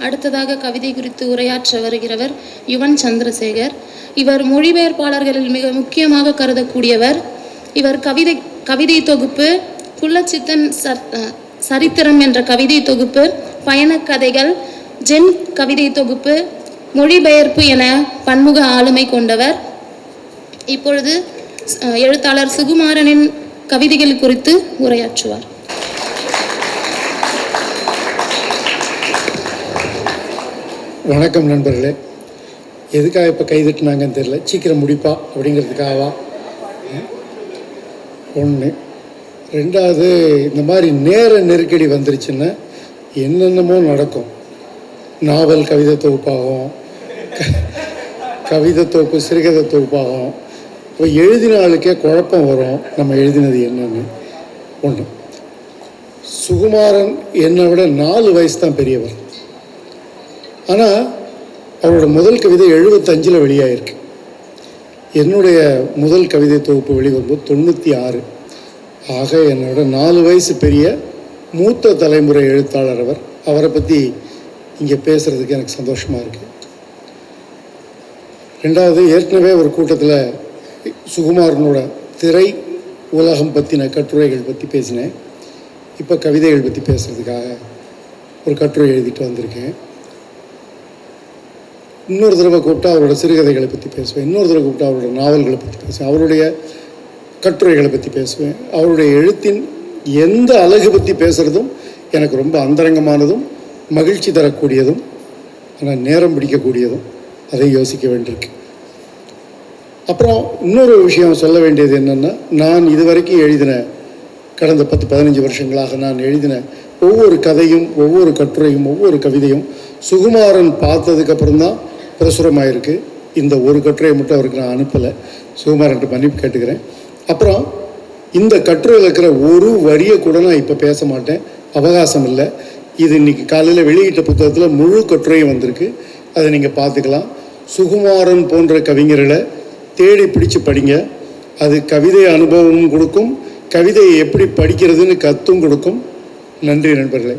அடுத்ததாக கவிதை குறித்து உரையாற்ற வருகிறவர் யுவன் சந்திரசேகர். இவர் மொழிபெயர்ப்பாளர்களில் மிக முக்கியமாக கருதக்கூடியவர். இவர் கவிதை கவிதை தொகுப்பு குள்ளச்சித்தன் சர் சரித்திரம் என்ற கவிதை தொகுப்பு பயணக் கதைகள் ஜென் கவிதை தொகுப்பு மொழிபெயர்ப்பு என பன்முக ஆளுமை கொண்டவர். இப்பொழுது எழுத்தாளர் சுகுமாரனின் கவிதைகள் குறித்து உரையாற்றுவார். வணக்கம் நண்பர்களே. எதுக்காக இப்போ கைதட்டினாங்கன்னு தெரியல. சீக்கிரம் முடிப்பா அப்படிங்கிறதுக்காகவா? ஒன்று ரெண்டாவது இந்த மாதிரி நேர நெருக்கடி வந்துருச்சுன்னா என்னென்னமோ நடக்கும். நாவல் கவிதை தொகுப்பாகும். கவிதை தொகுப்பு சிறுகதை தொகுப்பாகும். இப்போ எழுதின ஆளுக்கே குழப்பம் வரும் நம்ம எழுதினது என்னன்னு. ஒன்று சுகுமாரன் என்னை விட நாலு வயசு தான் பெரியவர். ஆனால் அவரோட முதல் கவிதை எழுபத்தஞ்சில் வெளியாகிருக்கு என்னுடைய முதல் கவிதை தொகுப்பு வெளிவரும்போது தொண்ணூற்றி ஆறு ஆக என்னோட நாலு வயசு பெரிய மூத்த தலைமுறை எழுத்தாளர் அவர். அவரை பற்றி இங்கே பேசுகிறதுக்கு எனக்கு சந்தோஷமாக இருக்குது ரெண்டாவது ஏற்கனவே ஒரு கூட்டத்தில் சுகுமாரனோட திரை உலகம் பற்றின கட்டுரைகள் பற்றி பேசினேன். இப்போ கவிதைகள் பற்றி பேசுகிறதுக்காக ஒரு கட்டுரை எழுதிட்டு வந்திருக்கேன். இன்னொரு தடவை கூப்பிட்டா அவரோட சிறுகதைகளை பற்றி பேசுவேன். இன்னொரு தடவை கூப்பிட்டா அவரோட நாவல்களை பற்றி பேசுவேன். அவருடைய கட்டுரைகளை பற்றி பேசுவேன். அவருடைய எழுத்தின் எந்த அழகு பற்றி பேசுகிறதும் எனக்கு ரொம்ப அந்தரங்கமானதும் மகிழ்ச்சி தரக்கூடியதும் ஆனால் நேரம் பிடிக்கக்கூடியதும் அதை யோசிக்க வேண்டியிருக்கு. அப்புறம் இன்னொரு விஷயம் சொல்ல வேண்டியது என்னென்னா நான் இதுவரைக்கும் எழுதின கடந்த பத்து பதினஞ்சு வருஷங்களாக நான் எழுதின ஒவ்வொரு கதையும் ஒவ்வொரு கட்டுரையும் ஒவ்வொரு கவிதையும் சுகுமாரன் பார்த்ததுக்கப்புறம் தான் பிரசுரமாயிருக்கு. இந்த ஒரு கட்டுரையை மட்டும் அவருக்கு நான் அனுப்பலை. சுகுமாரன்ட்டு மன்னிப்பு கேட்டுக்கிறேன். அப்புறம் இந்த கட்டுரையில் இருக்கிற ஒரு வரியை கூட நான் இப்போ பேச மாட்டேன். அவகாசம் இல்லை. இது இன்னைக்கு காலையில் வெளியிட்ட புத்தகத்தில் முழு கட்டுரையும் வந்திருக்கு. அதை நீங்கள் பார்த்துக்கலாம். சுகுமாரன் போன்ற கவிஞர்களை தேடி பிடிச்சு படிங்க. அது கவிதை அனுபவமும் கொடுக்கும். கவிதையை எப்படி படிக்கிறதுன்னு கத்தும் கொடுக்கும். நன்றி நண்பர்களே.